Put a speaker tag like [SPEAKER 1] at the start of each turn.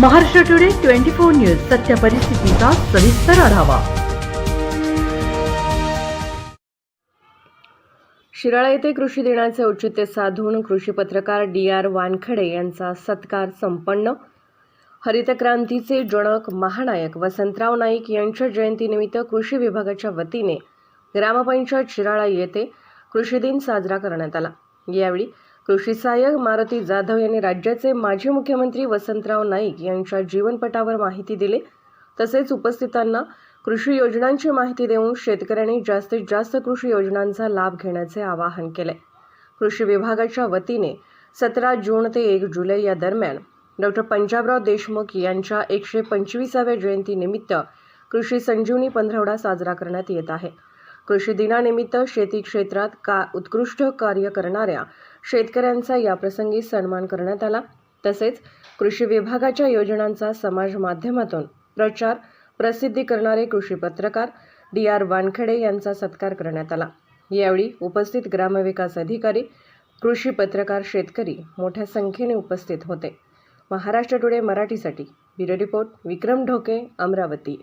[SPEAKER 1] Maharashtra today twenty four news सत्य परिस्थितीचा सविस्तर आढावा.
[SPEAKER 2] शिराळा येथे कृषी दिनाचे औचित्य साधून कृषी पत्रकार डी आर वानखडे यांचा सत्कार संपन्न. हरित क्रांतीचे जनक महानायक वसंतराव नाईक यांच्या जयंतीनिमित्त कृषी विभागाच्या वतीने ग्रामपंचायत शिराळा येथे कृषी दिन साजरा करण्यात आला. यावेळी कृषी सहाय्यक मारुती जाधव यांनी राज्याचे माजी मुख्यमंत्री वसंतराव नाईक यांच्या जीवनपटावर माहिती दिली. तसेच उपस्थितांना कृषी योजनांची माहिती देऊन शेतकऱ्यांनी जास्तीत जास्त कृषी योजनांचा लाभ घेण्याचे आवाहन केले. कृषी विभागाच्या वतीने सतरा जून ते एक जुलै या दरम्यान डॉक्टर पंजाबराव देशमुख यांच्या एकशे पंचवीसाव्या जयंतीनिमित्त कृषी संजीवनी पंधरवडा साजरा करण्यात येत आहे. कृषी दिनानिमित्त शेती क्षेत्रात का उत्कृष्ट कार्य करणाऱ्या शेतकऱ्यांचा याप्रसंगी सन्मान करण्यात आला. तसेच कृषी विभागाच्या योजनांचा समाज माध्यमातून प्रचार प्रसिद्धी करणारे कृषी पत्रकार डी आर वानखेडे यांचा सत्कार करण्यात आला. यावेळी उपस्थित ग्रामविकास अधिकारी कृषी पत्रकार शेतकरी मोठ्या संख्येने उपस्थित होते. महाराष्ट्र टुडे मराठीसाठी ब्युरो रिपोर्ट विक्रम ढोके अमरावती.